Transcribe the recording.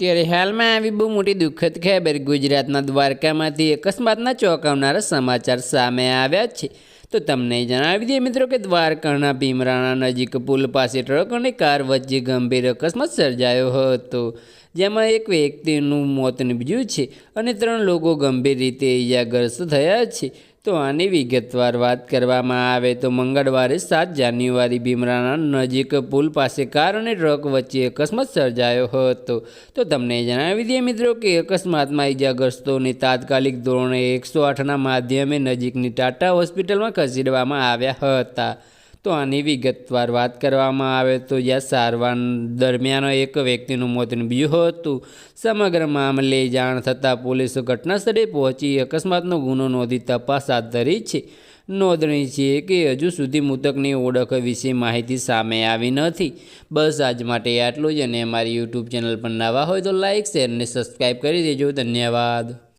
ત્યારે હાલમાં આવી બહુ મોટી દુઃખદ ખબર ગુજરાતના દ્વારકામાંથી અકસ્માતના ચોંકાવનારા સમાચાર સામે આવ્યા છે. તો તમને જણાવી દઈએ મિત્રો કે દ્વારકાના ભીમરાણા નજીક પુલ પાસે ટ્રક અને કાર વચ્ચે ગંભીર અકસ્માત સર્જાયો હતો. જેમાં એક વ્યક્તિનું મોત નીપજ્યું છે અને ત્રણ લોકો ગંભીર રીતે ઈજાગ્રસ્ત થયા છે. તો આની વિગતવાર વાત કરવામાં આવે તો મંગળવારે સાત જાન્યુઆરી ભીમરાના નજીક પુલ પાસે કાર અને ટ્રક વચ્ચે અકસ્માત સર્જાયો હતો. તો તમને જણાવી દઈએ મિત્રો કે અકસ્માતમાં ઇજાગ્રસ્તોને તાત્કાલિક ધોરણે એકસો આઠના માધ્યમે નજીકની ટાટા હોસ્પિટલમાં ખસેડવામાં આવ્યા હતા. તો આની વિગતવાર વાત કરવામાં આવે તો જ્યાં સારવાર દરમિયાન એક વ્યક્તિનું મોત નીપજ્યું હતું. સમગ્ર મામલે જાણ થતાં પોલીસ ઘટના સ્થળે પહોંચી અકસ્માતનો ગુનો નોંધી તપાસ હાથ ધરી છે. નોંધણી છે કે હજુ સુધી મૃતકની ઓળખ વિશે માહિતી સામે આવી નથી. બસ આજ માટે આટલું જ અને અમારી યુટ્યુબ ચેનલ પર નવા હોય તો લાઇક શેર અને સબસ્ક્રાઈબ કરી દેજો. ધન્યવાદ.